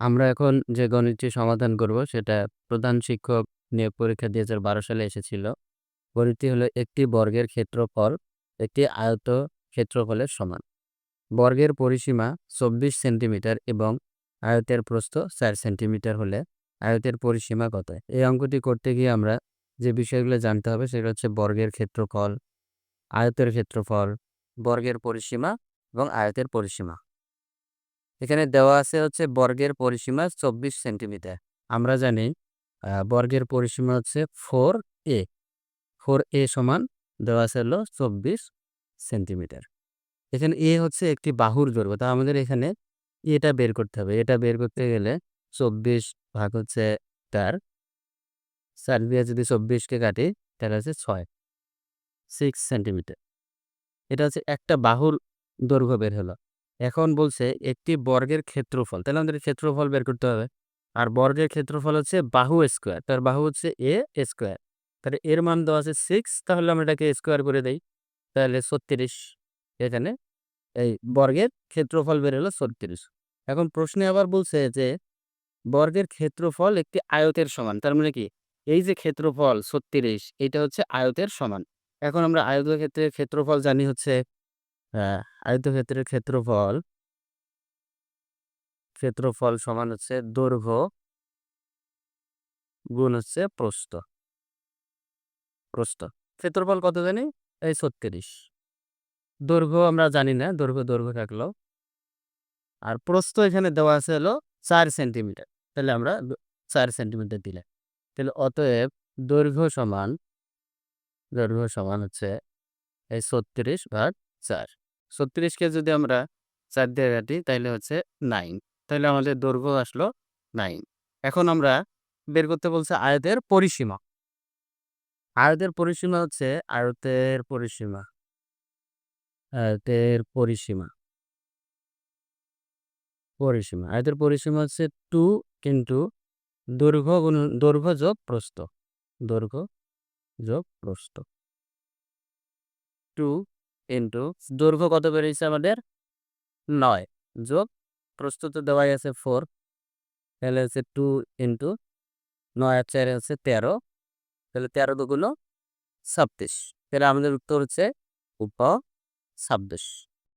আমরা এখন যে গণিতটি সমাধান করব সেটা প্রধান শিক্ষক নিয়োগ পরীক্ষা ২০১২ সালে এসেছিল। গণিতটি হলো একটি বর্গের ক্ষেত্রফল একটি আয়ত ক্ষেত্রফলের সমান। বর্গের পরিসীমা ২৪ সেন্টিমিটার এবং আয়তের প্রস্থ চার সেন্টিমিটার হলে আয়তের পরিসীমা কত? এই অঙ্কটি করতে গিয়ে আমরা যে বিষয়গুলো জানতে হবে সেটা হচ্ছে বর্গের ক্ষেত্রফল, আয়তের ক্ষেত্রফল, বর্গের পরিসীমা এবং আয়তের পরিসীমা। এখানে দেওয়া আছে হচ্ছে বর্গের পরিসীমা চব্বিশ সেন্টিমিটার। আমরা জানি বর্গের পরিসীমা হচ্ছে ফোর এ। ফোর এ সমান দেওয়া আছে হলো চব্বিশ সেন্টিমিটার। এখানে এ হচ্ছে একটি বাহুর দৈর্ঘ্য তা আমাদের এখানে এটা বের করতে হবে। এটা বের করতে গেলে চব্বিশ ভাগ হচ্ছে তার, চার দিয়ে যদি চব্বিশকে কাটি, তাহলে হচ্ছে ছয় সিক্স সেন্টিমিটার। এটা হচ্ছে একটা বাহুর দৈর্ঘ্য বের হলো। এখন বলছে একটি বর্গের ক্ষেত্রফল, তাহলে আমাদের ক্ষেত্রফল বের করতে হবে। আর বর্গের ক্ষেত্রফল হচ্ছে বাহু স্কোয়ার, তার বাহু হচ্ছে এ স্কোয়ার। তাহলে এর মান দেওয়া আছে সিক্স তাহলে আমরা এটাকে স্কোয়ার করে দেই। তাহলে ছত্রিশ, এখানে এই বর্গের ক্ষেত্রফল বের হলো ছত্রিশ। এখন প্রশ্নে আবার বলছে যে বর্গের ক্ষেত্রফল একটি আয়তের সমান, তার মানে কি? এই যে ক্ষেত্রফল ছত্রিশ, এটা হচ্ছে আয়তের সমান। এখন আমরা আয়তক্ষেত্রের ক্ষেত্রফল জানি হচ্ছে হ্যাঁ, আয়তক্ষেত্রের ক্ষেত্রফল। ক্ষেত্রফল সমান হচ্ছে দৈর্ঘ্য গুণ হচ্ছে প্রস্থ। প্রস্থ। ক্ষেত্রফল কত জানি? এই ছত্রিশ। দৈর্ঘ্য আমরা জানি না দৈর্ঘ্য দৈর্ঘ্য থাকল। আর প্রস্থ এখানে দেওয়া আছে হলো চার সেন্টিমিটার। তাহলে আমরা চার সেন্টিমিটার দিলে। তাহলে অতএব দৈর্ঘ্য সমান দৈর্ঘ্য সমান হচ্ছে এই ছত্রিশ ভাগ চার। ছত্রিশকে যদি আমরা চার দিয়ে কাটি তাহলে হচ্ছে নাইন তাহলে আমাদের দৈর্ঘ্য আসলো নাইন এখন আমরা বের করতে বলছে আয়তের পরিসীমা। আয়তের পরিসীমা হচ্ছে আয়তের পরিসীমা। আয়তের পরিসীমা। পরিসীমা। আয়তের পরিসীমা হচ্ছে টু কিন্তু দৈর্ঘ্য দৈর্ঘ্য যোগ প্রস্থ। দৈর্ঘ্য যোগ প্রস্থ। টু ইন্টু দৈর্ঘ্য কত বেরিয়েছে আমাদের? নয়। যোগ, প্রস্তুত দেওয়াই আছে ফোর তাহলে হচ্ছে টু ইন্টু নয় আর চার হচ্ছে তেরো। তাহলে তেরো দুগুলো ছাব্বিশ। তাহলে আমাদের উত্তর হচ্ছে উপ ছাব্বিশ।